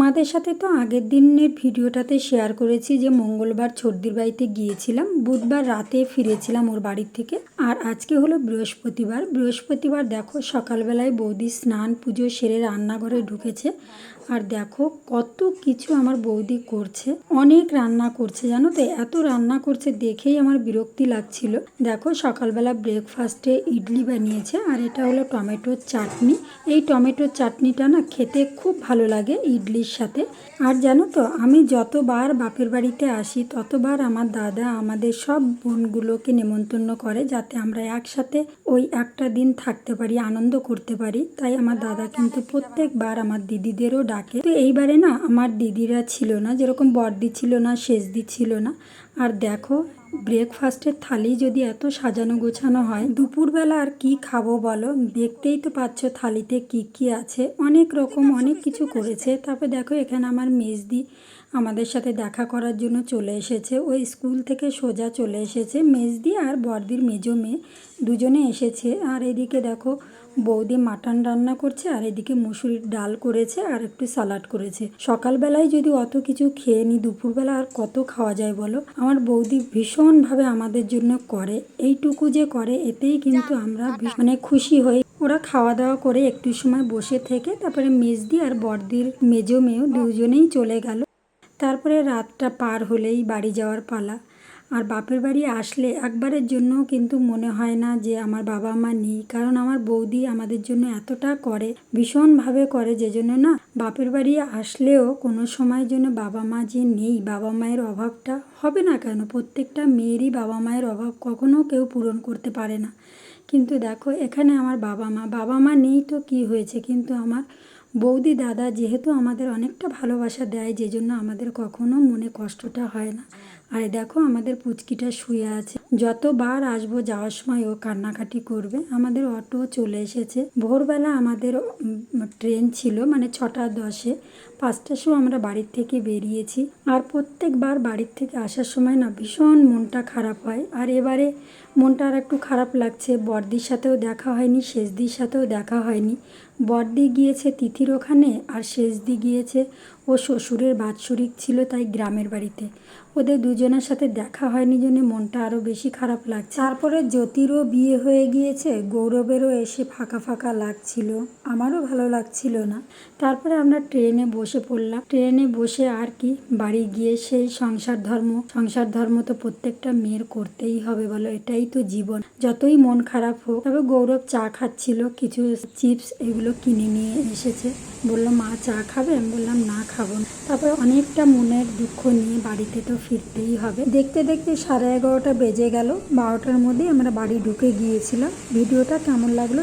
তোমাদের সাথে তো আগের দিনের ভিডিওটাতে শেয়ার করেছি যে মঙ্গলবার ছর্দির বাড়িতে গিয়েছিলাম। বুধবার রাতে ফিরেছিলাম ওর বাড়ির থেকে। আর আজকে হলো বৃহস্পতিবার। বৃহস্পতিবার দেখো সকালবেলায় বৌদি স্নান, পুজো সেরে রান্নাঘরে ঢুকেছে। আর দেখো কত কিছু আমার বৌদি করছে। অনেক রান্না করছে, জানো তো? এত রান্না করছে দেখেই আমার বিরক্তি লাগছিল। দেখো সকালবেলা ব্রেকফাস্টে ইডলি বানিয়েছে আর এটা হলো টমেটোর চাটনি। এই টমেটোর চাটনিটা না খেতে খুব ভালো লাগে ইডলির সাথে। আর জানো তো, আমি যতবার বাপের বাড়িতে আসি, ততবার আমার দাদা আমাদের সব বোনগুলোকে নেমন্তন্ন করে যাতে আমরা একসাথে ওই একটা দিন থাকতে পারি, আনন্দ করতে পারি। তাই আমার দাদা কিন্তু প্রত্যেকবার আমার দিদিদেরও ডাকে। তো এইবারে না আমার দিদিরা ছিল না, যেরকম বর্দি ছিল না শেষদি ছিল না। আর দেখো ব্রেকফাস্টের থালি যদি এত সাজানো গোছানো হয়, দুপুরবেলা আর কি খাব বলো? দেখতেই তো পাচ্ছ থালিতে কি কি আছে। অনেক রকম, অনেক কিছু করেছে। তারপর দেখো, এখানে আমার মেজদি আমাদের সাথে দেখা করার জন্য চলে এসেছে। ওই স্কুল থেকে সোজা চলে এসেছে। মেজদি আর বর্দির মেজো মেয়ে দুজনে এসেছে। আর এদিকে দেখো বৌদি মাটন রান্না করছে আর এদিকে মুসুরির ডাল করেছে আর একটু সালাড করেছে। সকালবেলায় যদি অত কিছু খেয়ে নিই দুপুরবেলা আর কত খাওয়া যায় বলো? আমার বৌদি ভীষণভাবে আমাদের জন্য করে। এইটুকু যে করে এতেই কিন্তু আমরা মানে খুশি হই। ওরা খাওয়া দাওয়া করে একটু সময় বসে থেকে তারপরে মেজদি আর বর্দির মেজো মেয়েও দুজনেই চলে গেল। তারপরে রাতটা পার হলেই বাড়ি যাওয়ার পালা। আর বাপের বাড়ি আসলে একবারের জন্য কিন্তু মনে হয় না যে আমার বাবা মা নেই। কারণ আমার বৌদি আমাদের জন্য এতটা করে, ভীষণভাবে করে যে জন্য না বাপের বাড়ি আসলেও কোনো সময় জন্য বাবা মা যে নেই, বাবা মায়ের অভাবটা হবে না কেন? প্রত্যেকটা মেয়েরই বাবা মায়ের অভাব কখনো কেউ পূরণ করতে পারে না। কিন্তু দেখো, এখানে আমার বাবা মা বাবা মা নেই তো কি হয়েছে? কিন্তু আমার বৌদি দাদা যেহেতু আমাদের অনেকটা ভালোবাসা দেয়, যে জন্য আমাদের কখনো মনে কষ্টটা হয় না। আর দেখো, আমাদের পুচকিটা শুয়ে আছে। যতবার আসব যাওয়ার সময় ও কান্নাকাটি করবে, আমাদের অটো চলে এসেছে। ভোরবেলা আমাদের ট্রেন ছিল মানে ছটা দশে। পাঁচটার সময় আমরা বাড়ির থেকে বেরিয়েছি। আর প্রত্যেকবার বাড়ির থেকে আসার সময় না ভীষণ মনটা খারাপ হয়। আর এবারে মনটা আর একটু খারাপ লাগছে। বর্দির সাথেও দেখা হয়নি, শেষদির সাথেও দেখা হয়নি। বর্দি গিয়েছে তিথির ওখানে, আর শেষদি গিয়েছে ও শ্বশুরের বাৎসরিক ছিল তাই গ্রামের বাড়িতে। ওদের দুজনের সাথে দেখা হয়নি জন্য মনটা আরও বেশি খারাপ লাগছে। তারপরে জ্যোতিরও বিয়ে হয়ে গিয়েছে, গৌরবেরও এসে ফাঁকা ফাঁকা লাগছিল। আমারও ভালো লাগছিল না। তারপরে আমরা ট্রেনে বসে পড়লাম। ট্রেনে বসে আর কি, বাড়ি গিয়ে সেই সংসার ধর্ম সংসার ধর্ম তো প্রত্যেকটা মেয়ের করতেই হবে বলো, এটাই তো জীবন। যতই মন খারাপ হোক, তবে গৌরব চা খাচ্ছিল, কিছু চিপস এগুলো কিনে নিয়ে এসেছে। বলল মা চা খাবে? আমি বললাম, না, খাব তারপরে অনেকটা মনের দুঃখ নিয়ে বাড়িতে তো ফিরতেই হবে। দেখতে দেখতে সাড়ে এগারোটা বেজে গেল। বারোটার মধ্যেই আমরা বাড়ি ঢুকে গিয়েছিলাম। ভিডিওটা কেমন লাগল